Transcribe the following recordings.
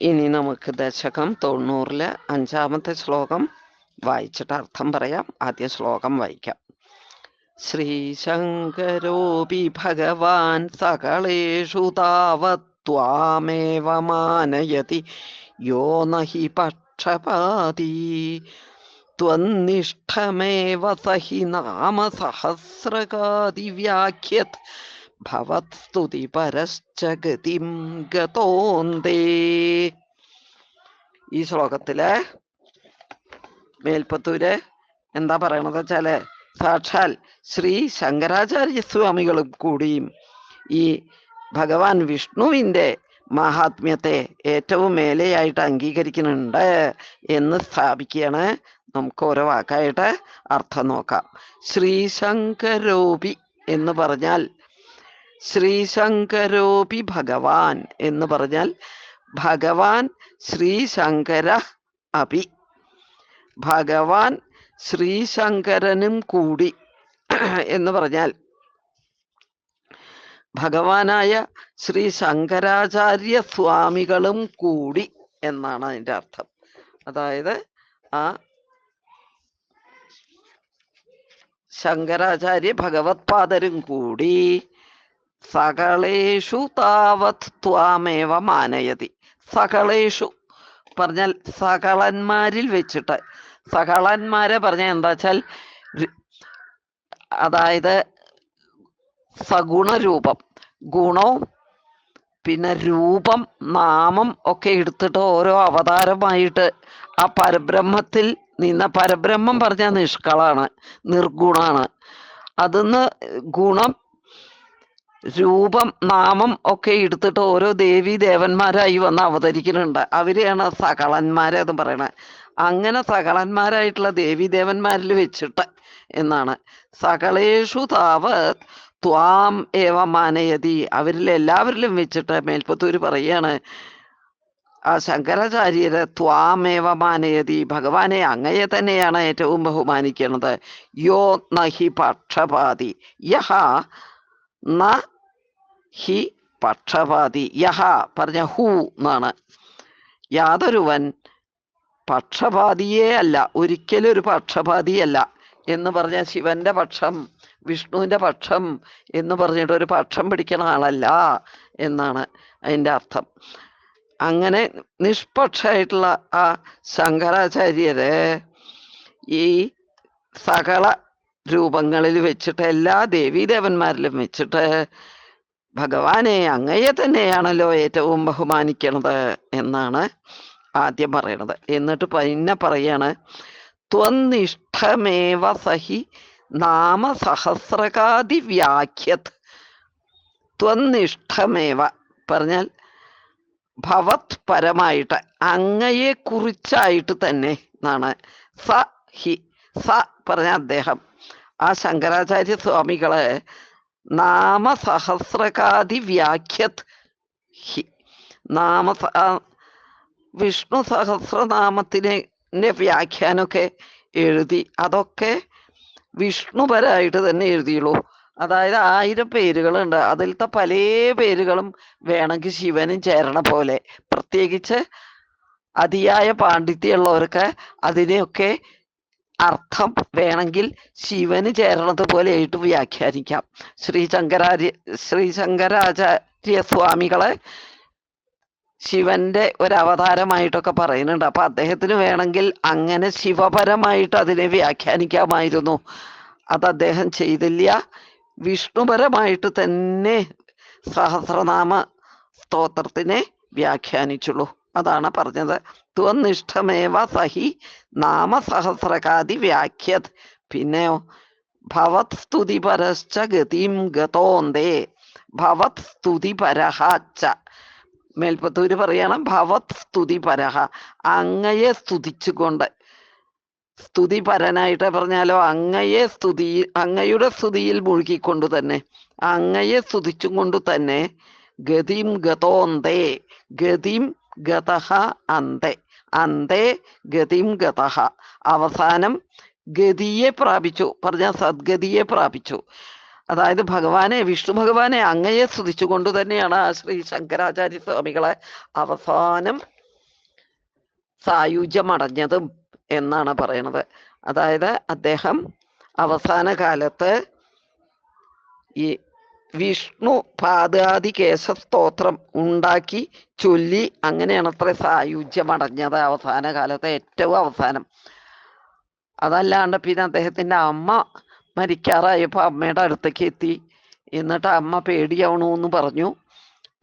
ഇനി നമുക്ക് ദശകം തൊണ്ണൂറിൽ അഞ്ചാമത്തെ ശ്ലോകം വായിച്ചിട്ട് അർത്ഥം പറയാം. ആദ്യ ശ്ലോകം വായിക്കാം. ശ്രീശങ്കരോപി ഭഗവാൻ സകളേഷു താവത് മാനയതി യോ നഹി പക്ഷപാതി. ത്വന്നിഷ്ഠമേവ സഹി നാമ സഹസ്രകാതി വ്യാഖ്യത് ഭവസ്തുതി പരശ്ചഗതിം ഗതോന്തേ ഈ ശ്ലോകത്തിലെ മേൽപ്പത്തൂര് എന്താ പറയണത് വെച്ചാൽ സാക്ഷാൽ ശ്രീ ശങ്കരാചാര്യ സ്വാമികളും കൂടിയും ഈ ഭഗവാൻ വിഷ്ണുവിന്റെ മഹാത്മ്യത്തെ ഏറ്റവും മേലെയായിട്ട് അംഗീകരിക്കുന്നുണ്ട് എന്ന് സ്ഥാപിക്കുകയാണ് നമുക്ക് ഓരോ വാക്കായിട്ട് അർത്ഥം നോക്കാം. ശ്രീശങ്കരോപി എന്ന് പറഞ്ഞാൽ ശ്രീശങ്കരോപി ഭഗവാൻ എന്ന് പറഞ്ഞാൽ ഭഗവാൻ ശ്രീശങ്കര അപി ഭഗവാൻ ശ്രീശങ്കരനും കൂടി എന്ന് പറഞ്ഞാൽ ഭഗവാനായ ശ്രീ ശങ്കരാചാര്യ സ്വാമികളും കൂടി എന്നാണ് അതിന്റെ അർത്ഥം. അതായത് ആ ശങ്കരാചാര്യ ഭഗവത്പാദരും കൂടി സകളേഷു താവത് ത്വാമേവ മാനയതി. സകളേഷു പറഞ്ഞാൽ സകളന്മാരിൽ വെച്ചിട്ട്. സകളന്മാരെ പറഞ്ഞ എന്താ വെച്ചാൽ അതായത് സഗുണരൂപം. ഗുണവും പിന്നെ രൂപം നാമം ഒക്കെ എടുത്തിട്ട് ഓരോ അവതാരമായിട്ട് ആ പരബ്രഹ്മത്തിൽ നിന്ന പരബ്രഹ്മം പറഞ്ഞാൽ നിഷ്കളാണ് നിർഗുണാണ്. അതിന്ന് ഗുണം രൂപം നാമം ഒക്കെ എടുത്തിട്ട് ഓരോ ദേവി ദേവന്മാരായി വന്ന് അവതരിക്കുന്നുണ്ട്. അവരെയാണ് സകളന്മാരെ എന്ന് പറയണത്. അങ്ങനെ സകളന്മാരായിട്ടുള്ള ദേവി ദേവന്മാരിൽ വെച്ചിട്ട് എന്നാണ്. സകളേഷു താവത് ത്വാം ഏവ മാനയതി. അവരിൽ എല്ലാവരിലും വെച്ചിട്ട് മേൽപ്പത്തൂര് പറയാണ് ആ ശങ്കരാചാര്യര് ത്വാമേവ മാനയതി. ഭഗവാനെ അങ്ങയെ തന്നെയാണ് ഏറ്റവും ബഹുമാനിക്കുന്നത്. യോ നഹി പക്ഷപാതി. യഹ ഹി പക്ഷപാതി യഹ പറഞ്ഞ ഹു എന്നാണ് യാതൊരുവൻ പക്ഷപാതിയേ അല്ല. ഒരിക്കലും ഒരു പക്ഷപാതിയല്ല എന്ന് പറഞ്ഞ ശിവന്റെ പക്ഷം വിഷ്ണുവിന്റെ പക്ഷം എന്ന് പറഞ്ഞിട്ട് ഒരു പക്ഷം പിടിക്കുന്ന ആളല്ല എന്നാണ് അതിന്റെ അർത്ഥം. അങ്ങനെ നിഷ്പക്ഷമായിട്ടുള്ള ആ ശങ്കരാചാര്യരെ ഈ സകല രൂപങ്ങളിൽ വെച്ചിട്ട് എല്ലാ ദേവീദേവന്മാരിലും വെച്ചിട്ട് ഭഗവാനെ അങ്ങയെ തന്നെയാണല്ലോ ഏറ്റവും ബഹുമാനിക്കണത് എന്നാണ് ആദ്യം പറയണത്. എന്നിട്ട് പിന്നെ പറയാണ് ത്വന്നിഷ്ഠമേവ സഹി നാമ സഹസ്രകാതി വ്യാഖ്യത്. ത്വന്നിഷ്ഠമേവ പറഞ്ഞാൽ ഭവത് പരമായിട്ട് അങ്ങയെ കുറിച്ചായിട്ട് തന്നെ എന്നാണ്. സ ഹി സ പറഞ്ഞ അദ്ദേഹം ആ ശങ്കരാചാര്യ സ്വാമികൾ നാമസഹസ്രകാതി വ്യാഖ്യത് ഹി നാമ വിഷ്ണു സഹസ്രനാമത്തിനെ വ്യാഖ്യാനമൊക്കെ എഴുതി അതൊക്കെ വിഷ്ണുപരായിട്ട് തന്നെ എഴുതിയുള്ളൂ. അതായത് ആയിരം പേരുകളുണ്ട്. അതിലത്തെ പല പേരുകളും വേണമെങ്കിൽ ശിവനും ചേരണ പോലെ. പ്രത്യേകിച്ച് അതിയായ പാണ്ഡിത്യമുള്ളവർക്ക് അതിനെയൊക്കെ അർത്ഥം വേണമെങ്കിൽ ശിവന് ചേരണത് പോലെ ആയിട്ട് വ്യാഖ്യാനിക്കാം. ശ്രീ ശങ്കരാചാര്യ ശ്രീ ശങ്കരാചാര്യ സ്വാമികളെ ശിവന്റെ ഒരു അവതാരമായിട്ടൊക്കെ പറയുന്നുണ്ട്. അപ്പൊ അദ്ദേഹത്തിന് വേണമെങ്കിൽ അങ്ങനെ ശിവപരമായിട്ട് അതിനെ വ്യാഖ്യാനിക്കാമായിരുന്നു. അത് അദ്ദേഹം ചെയ്തില്ല. വിഷ്ണുപരമായിട്ട് തന്നെ സഹസ്രനാമ സ്തോത്രത്തിനെ വ്യാഖ്യാനിച്ചുള്ളൂ. അതാണ് പറഞ്ഞത്. ത്വനിഷ്ഠമേവ സഹി നാമസഹസ്രകാതി വ്യാഖ്യത്. പിന്നെയോ ഭവത് സ്തുതി പരശ്ച ഗതിം ഗതോന്തേ. ഭവത് സ്തുതി പരഹച്ച മേൽപ്പത്തൂര് പറയണം ഭവത് സ്തുതി പരഹ അങ്ങയെ സ്തുതിച്ചുകൊണ്ട്. സ്തുതി പരനായിട്ട് പറഞ്ഞാലോ അങ്ങയെ സ്തുതി അങ്ങയുടെ സ്തുതിയിൽ മുഴുകിക്കൊണ്ട് തന്നെ അങ്ങയെ സ്തുതിച്ചും കൊണ്ട് തന്നെ ഗതിം ഗതോന്തേ. ഗതിം ഗതഹ അന്തേ അന്തേ ഗതിം ഗതഹ. അവസാനം ഗതിയെ പ്രാപിച്ചു. പറഞ്ഞ സദ്ഗതിയെ പ്രാപിച്ചു. അതായത് ഭഗവാനെ വിഷ്ണു ഭഗവാനെ അങ്ങയെ സ്തുതിച്ചുകൊണ്ട് തന്നെയാണ് ആ ശ്രീ ശങ്കരാചാര്യ സ്വാമികളെ അവസാനം സായുജ്യമടഞ്ഞതും എന്നാണ് പറയണത്. അതായത് അദ്ദേഹം അവസാന കാലത്ത് ഈ വിഷ്ണു പാദാതി കേശസ്തോത്രം ഉണ്ടാക്കി ചൊല്ലി അങ്ങനെയാണ് അത്ര സായുജ്യമടഞ്ഞത് അവസാന കാലത്ത് ഏറ്റവും അവസാനം. അതല്ലാണ്ട് പിന്നെ അദ്ദേഹത്തിന്റെ അമ്മ മരിക്കാറായപ്പോൾ അമ്മയുടെ അടുത്തേക്ക് എത്തി. എന്നിട്ട് അമ്മ പേടിയാവണമെന്ന് പറഞ്ഞു.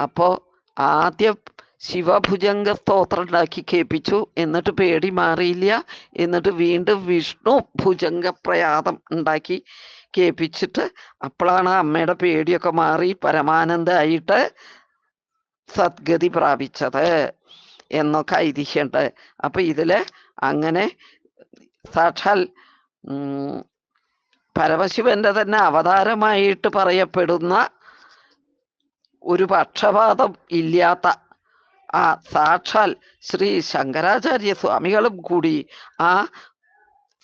അപ്പോൾ ആദ്യം ശിവഭുജംഗ സ്തോത്രം ഉണ്ടാക്കി കേൾപ്പിച്ചു. എന്നിട്ട് പേടി മാറിയില്ല. എന്നിട്ട് വീണ്ടും വിഷ്ണു ഭുജംഗ പ്രയാതം ഉണ്ടാക്കി. കേൾപ്പിച്ചിട്ട് അപ്പോഴാണ് അമ്മയുടെ പേടിയൊക്കെ മാറി പരമാനന്ദായിട്ട് സദ്ഗതി പ്രാപിച്ചത് എന്നൊക്കെ ഐതിഹ്യമുണ്ട്. അപ്പൊ ഇതിൽ അങ്ങനെ സാക്ഷാൽ പരമശിവന്റെ തന്നെ അവതാരമായിട്ട് പറയപ്പെടുന്ന ഒരു പക്ഷപാതം ഇല്ലാത്ത ആ സാക്ഷാൽ ശ്രീ ശങ്കരാചാര്യ സ്വാമികളും കൂടി ആ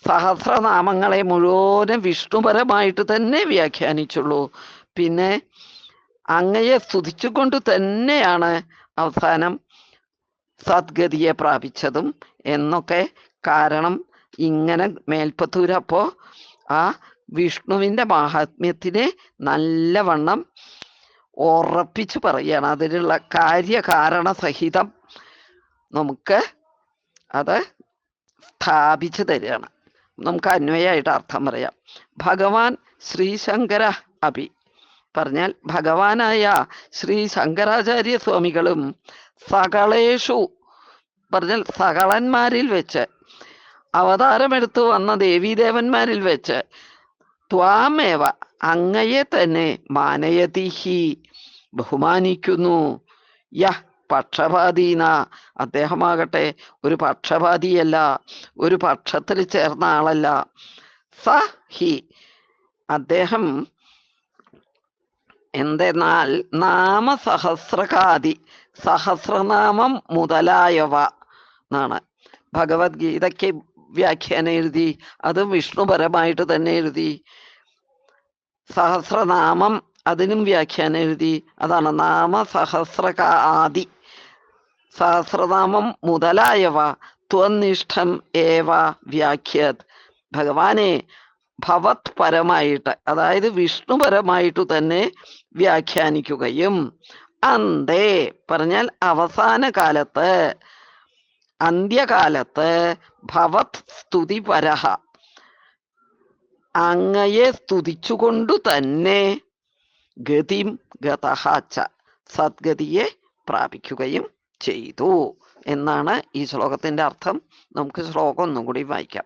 സഹസ്രനാമങ്ങളെ മുഴുവനും വിഷ്ണുപരമായിട്ട് തന്നെ വ്യാഖ്യാനിച്ചുള്ളൂ. പിന്നെ അങ്ങയെ സ്തുതിച്ചുകൊണ്ട് തന്നെയാണ് അവസാനം സദ്ഗതിയെ പ്രാപിച്ചതും എന്നൊക്കെ കാരണം ഇങ്ങനെ മേൽപ്പത്തൂരപ്പോ ആ വിഷ്ണുവിന്റെ മാഹാത്മ്യത്തിനെ നല്ലവണ്ണം ഉറപ്പിച്ചു പറയുകയാണ്. അതിനുള്ള കാര്യകാരണ സഹിതം നമുക്ക് അത് സ്ഥാപിച്ചു തരികയാണ്. നമുക്ക് അന്വയമായിട്ട് അർത്ഥം പറയാം. ഭഗവാൻ ശ്രീശങ്കര അഭി. പറഞ്ഞാൽ ഭഗവാനായ ശ്രീ ശങ്കരാചാര്യ സ്വാമികളും സകളേഷു പറഞ്ഞാൽ സകളന്മാരിൽ വെച്ച് അവതാരമെടുത്തു വന്ന ദേവീദേവന്മാരിൽ വെച്ച് ത്വാമേവ അങ്ങയെ തന്നെ മാനയതിഹി ബഹുമാനിക്കുന്നു. യഹ് പക്ഷപാതീന. അദ്ദേഹമാകട്ടെ ഒരു പക്ഷപാതിയല്ല ഒരു പക്ഷത്തിൽ ചേർന്ന ആളല്ല. സ ഹി. അദ്ദേഹം എന്തെന്നാൽ നാമസഹസ്രകാതി സഹസ്രനാമം മുതലായവ എന്നാണ്. ഭഗവത്ഗീതയ്ക്ക് വ്യാഖ്യാനം എഴുതി അതും വിഷ്ണുപരമായിട്ട് തന്നെ എഴുതി. സഹസ്രനാമം അതിനും വ്യാഖ്യാനം എഴുതി. അതാണ് നാമ സഹസ്ര ആദി. സഹസ്രനാമം മുതലായവ ത്വനിഷ്ഠം ഏവ വ്യാഖ്യത്. ഭഗവാനെ ഭവത് പരമായിട്ട് അതായത് വിഷ്ണുപരമായിട്ടു തന്നെ വ്യാഖ്യാനിക്കുകയും. അന്തേ പറഞ്ഞാൽ അവസാന കാലത്ത് അന്ത്യകാലത്ത് ഭവത് സ്തുതി പരഹ. അങ്ങയെ സ്തുതിച്ചുകൊണ്ടു തന്നെ ഗതിം ഗതഹച്ച സദ്ഗതിയെ പ്രാപിക്കുകയും ചെയ്തു എന്നാണ് ഈ ശ്ലോകത്തിന്റെ അർത്ഥം. നമുക്ക് ശ്ലോകം ഒന്നും കൂടി വായിക്കാം.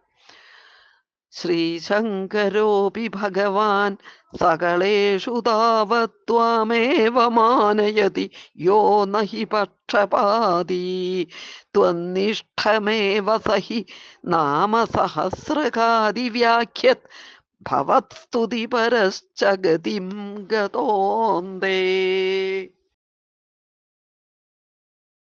ശ്രീശങ്കരോപി ഭഗവാൻ സകളേഷു താവത്വാമേവ മാനയതി യോ നഹി പക്ഷപാതി ത്വന്നിഷ്ഠമേവ സഹി നാമസഹസ്രകാതി വ്യാഖ്യത് ഭവത്സ്തുതി പരശ്ചഗതിം ഗതോന്തേ